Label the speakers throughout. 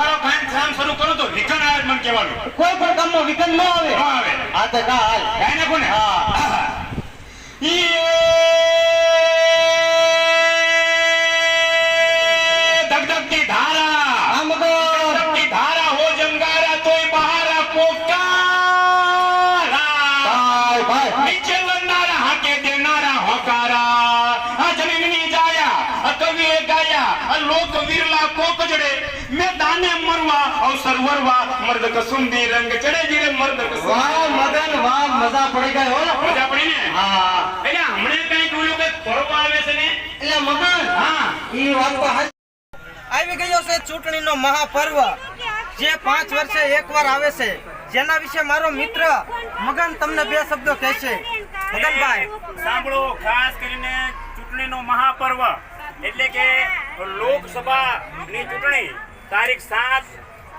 Speaker 1: મારો કામ કામ શરૂ કરો તો વિઘન આવે મને કહેવાનું.
Speaker 2: કોઈ પણ કામમાં વિઘન ન આવે.
Speaker 1: ન આવે.
Speaker 2: આ તો કા હાલ
Speaker 1: કોને? નાખો ને
Speaker 2: હા.
Speaker 1: કવિએ ગાયા. આ લોક વિરલા કોક જડે. મેં દાને મરવા અવસર વરવા મર્દ કસુંબી રંગ ચડે જીરે મર્દ
Speaker 2: વાહ મદન વાહ મજા પડી ગઈ હો.
Speaker 1: મજા પડી ને?
Speaker 2: હા.
Speaker 1: એટલે હમણે કઈ બોલ્યું કે ફરવા આવે છે ને?
Speaker 2: એટલે મગન
Speaker 1: હા.
Speaker 2: ઈ વાત તો.
Speaker 3: આવી ગયો છે ચૂંટણીનો મહાપર્વ. જે પાંચ વર્ષે એકવાર આવે છે. જેના વિશે મારો મિત્ર મગન તમને બે શબ્દો કહેશે મગનભાઈ.
Speaker 1: સાંભળો ખાસ કરીને ચૂંટણીનો મહાપર્વ. એટલે કે લોકસભાની ચૂંટણી તારીખ સાત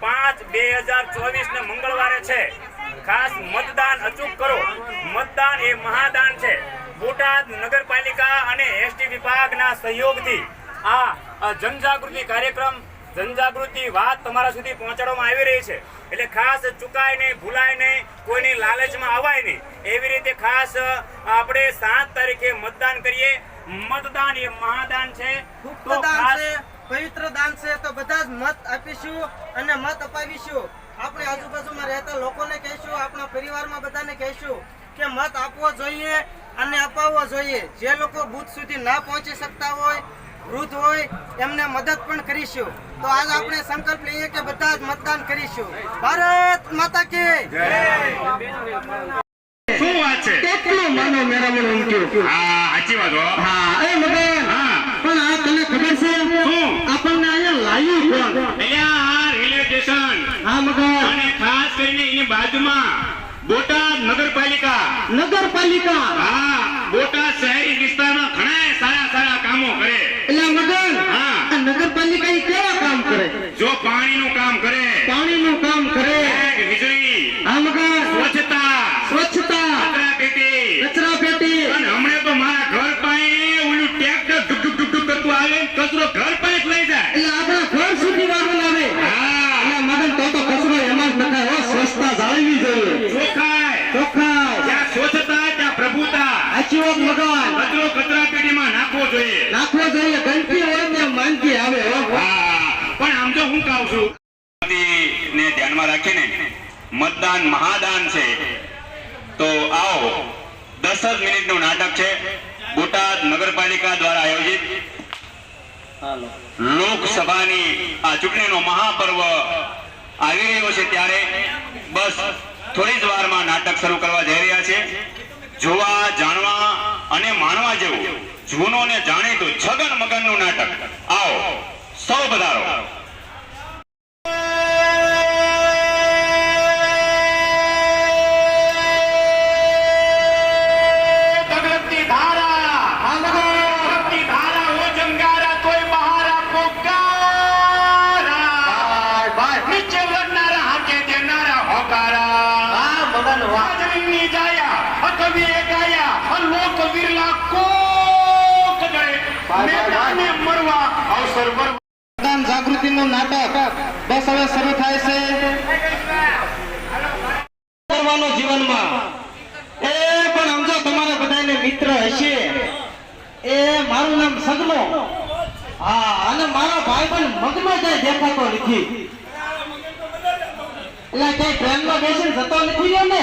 Speaker 1: પાંચ બે હજાર ચોવીસ ને મંગળવારે છે. ખાસ મતદાન અચૂક કરો. મતદાન એ મહાદાન છે. બોટાદ નગરપાલિકા અને એસટી વિભાગના સહયોગથી આ જનજાગૃતિ કાર્યક્રમ, જનજાગૃતિ વાત તમારા સુધી પહોંચાડવામાં આવી રહી છે. એટલે ખાસ ચુકાય નહીં ભૂલાય નહીં કોઈની લાલચમાં અવાય નહીં. એવી રીતે ખાસ આપણે સાત તારીખે મતદાન કરીએ. મતદાન એ મહાદાન છે. તો
Speaker 3: દાન છે પવિત્ર દાન છે તો બધા જ મત આપીશું અને મત અપાવીશું. આપણે આજુબાજુમાં રહેતા લોકોને કહીશું આપણા પરિવારમાં બધાને કહીશું કે મત આપવો જોઈએ અને અપાવવો જોઈએ. જે લોકો બુથ સુધી ના પહોંચી શકતા હોય વૃદ્ધ હોય એમને મદદ પણ કરીશું. તો આજ આપણે સંકલ્પ લઈએ કે બધા જ મતદાન કરીશું. ભારત માતા કે
Speaker 1: શું વાત છે?
Speaker 2: માનો મેરામણ ઉમટ્યું
Speaker 1: હા સાચી વાત હો.
Speaker 2: હા એ મગન
Speaker 1: હા.
Speaker 2: પણ આ તને ખબર છે?
Speaker 1: શું?
Speaker 2: આપણને અહીંયા લાવ્યું કોણ
Speaker 1: અહીંયા આ રેલવે સ્ટેશન.
Speaker 2: હા મગન.
Speaker 1: અને ખાસ કરીને એની બાજુમાં બોટાદ નગરપાલિકા.
Speaker 2: નગરપાલિકા?
Speaker 1: હા બોટાદ શહેરી વિસ્તારમાં ઘણા સારા સારા કામો કરે
Speaker 2: એટલે મગન
Speaker 1: હા.
Speaker 2: આ નગરપાલિકા ઈ કેવા કામ કરે
Speaker 1: જો પાણીનું કામ કરે
Speaker 2: પાણીનું કામ કરે
Speaker 1: એક વીજળી
Speaker 2: હા મગન
Speaker 1: સ્વચ્છતા
Speaker 2: સ્વચ્છતા
Speaker 1: કચરા પેટી
Speaker 2: કચરા પેટી
Speaker 1: અને હમણાં તો મારા ઘર પાસે ઓલું ટ્રેક્ટર ડુક ડુક ડુક ડુક કરતું આવે ને કચરો ઘર પાસે જ લઈ જાય
Speaker 2: એટલે આપણા ઘર સુધી વાળો આવે
Speaker 1: હા
Speaker 2: એટલે મગન તો તો કચરો એમાં જ નખાય હો સ્વચ્છતા જાળવવી જોઈએ
Speaker 1: ચોખાઈ
Speaker 2: ચોખ્ખાઈ
Speaker 1: જ્યાં સ્વચ્છતા ત્યાં પ્રભુતા.
Speaker 2: સાચી વાત મગન
Speaker 1: કચરો કચરા પેટીમાં નાખવો જોઈએ.
Speaker 2: નાખવો જોઈએ ગંદકી હોય ત્યાં માંદગી આવે હા,
Speaker 1: પણ આમ તો હું કહું છું ને ધ્યાનમાં રાખીને મતદાન મહાદાન છે. તો આવો દસ જ મિનિટનું નાટક છે. બોટાદ નગરપાલિકા દ્વારા આયોજિત લોકસભાની આ ચૂંટણીનો મહાપર્વ આવી રહ્યો છે ત્યારે. બસ થોડી જ વારમાં નાટક શરૂ કરવા જઈ રહ્યા છે. જોવા, જાણવા અને માણવા જેવું. જૂનો ને જાણીતું છગન મગનનું નાટક. આવો, સૌ પધારો. જમીનની જાયા આ કવિએ ગાયા અલોક વિરલા કોક જડે મેદાને મરવા અવસર વરવા
Speaker 2: મતદાન જાગૃતિનું નાટક બસ હવે શરૂ થાય છે. કરવાનો જીવનમાં. એ પણ સમજો તમારે બધાને મિત્ર હશે. એ મારું નામ સગનો. હા અને મારો ભાઈ પણ મગનો જાય દેખાતો નથી. એટલે કઈ ટ્રેનમાં બેસીને જતો નથી ને